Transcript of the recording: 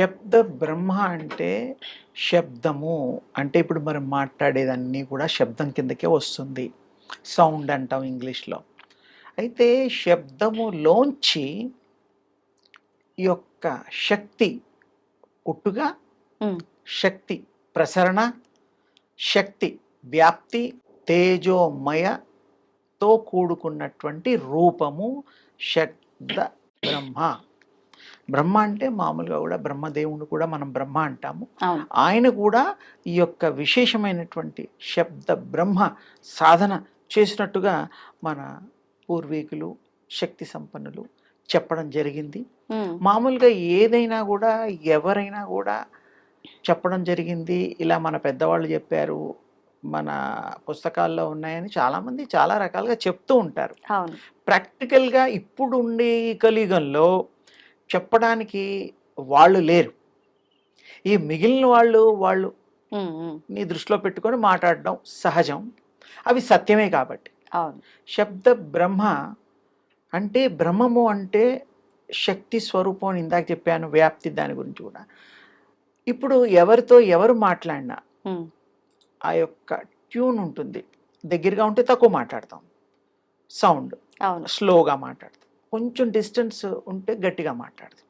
శబ్ద బ్రహ్మ అంటే శబ్దము. అంటే ఇప్పుడు మనం మాట్లాడేదన్నీ కూడా శబ్దం కిందకే వస్తుంది. సౌండ్ అంటాం ఇంగ్లీష్లో. అయితే శబ్దములోంచి ఈ యొక్క శక్తి పుట్టుగా. శక్తి ప్రసరణ శక్తి వ్యాప్తి తేజోమయతో కూడుకున్నటువంటి రూపము శబ్ద బ్రహ్మ. బ్రహ్మ అంటే మామూలుగా కూడా బ్రహ్మదేవుడు కూడా మనం బ్రహ్మ అంటాము. ఆయన కూడా ఈ యొక్క విశేషమైనటువంటి శబ్ద బ్రహ్మ సాధన చేసినట్టుగా మన పూర్వీకులు శక్తి సంపన్నులు చెప్పడం జరిగింది. మామూలుగా ఏదైనా కూడా ఎవరైనా కూడా చెప్పడం జరిగింది. ఇలా మన పెద్దవాళ్ళు చెప్పారు మన పుస్తకాల్లో ఉన్నాయని చాలామంది చాలా రకాలుగా చెప్తూ ఉంటారు. ప్రాక్టికల్గా ఇప్పుడు ఉండే కలియుగంలో చెప్పడానికి వాళ్ళు లేరు. ఈ మిగిలిన వాళ్ళు వాళ్ళు. నీ దృష్టిలో పెట్టుకొని మాట్లాడడం సహజం. అవి సత్యమే కాబట్టి. శబ్ద బ్రహ్మ అంటే బ్రహ్మము అంటే శక్తి స్వరూపం ఇందాక చెప్పాను వ్యాప్తి దాని గురించి కూడా. ఇప్పుడు ఎవరితో ఎవరు మాట్లాడినా. ఆ యొక్క ట్యూన్ ఉంటుంది. దగ్గరగా ఉంటే తక్కువ మాట్లాడతాం. సౌండ్ అవును. స్లోగా మాట్లాడతాం. కొంచెం డిస్టెన్స్ ఉంటే గట్టిగా మాట్లాడదు.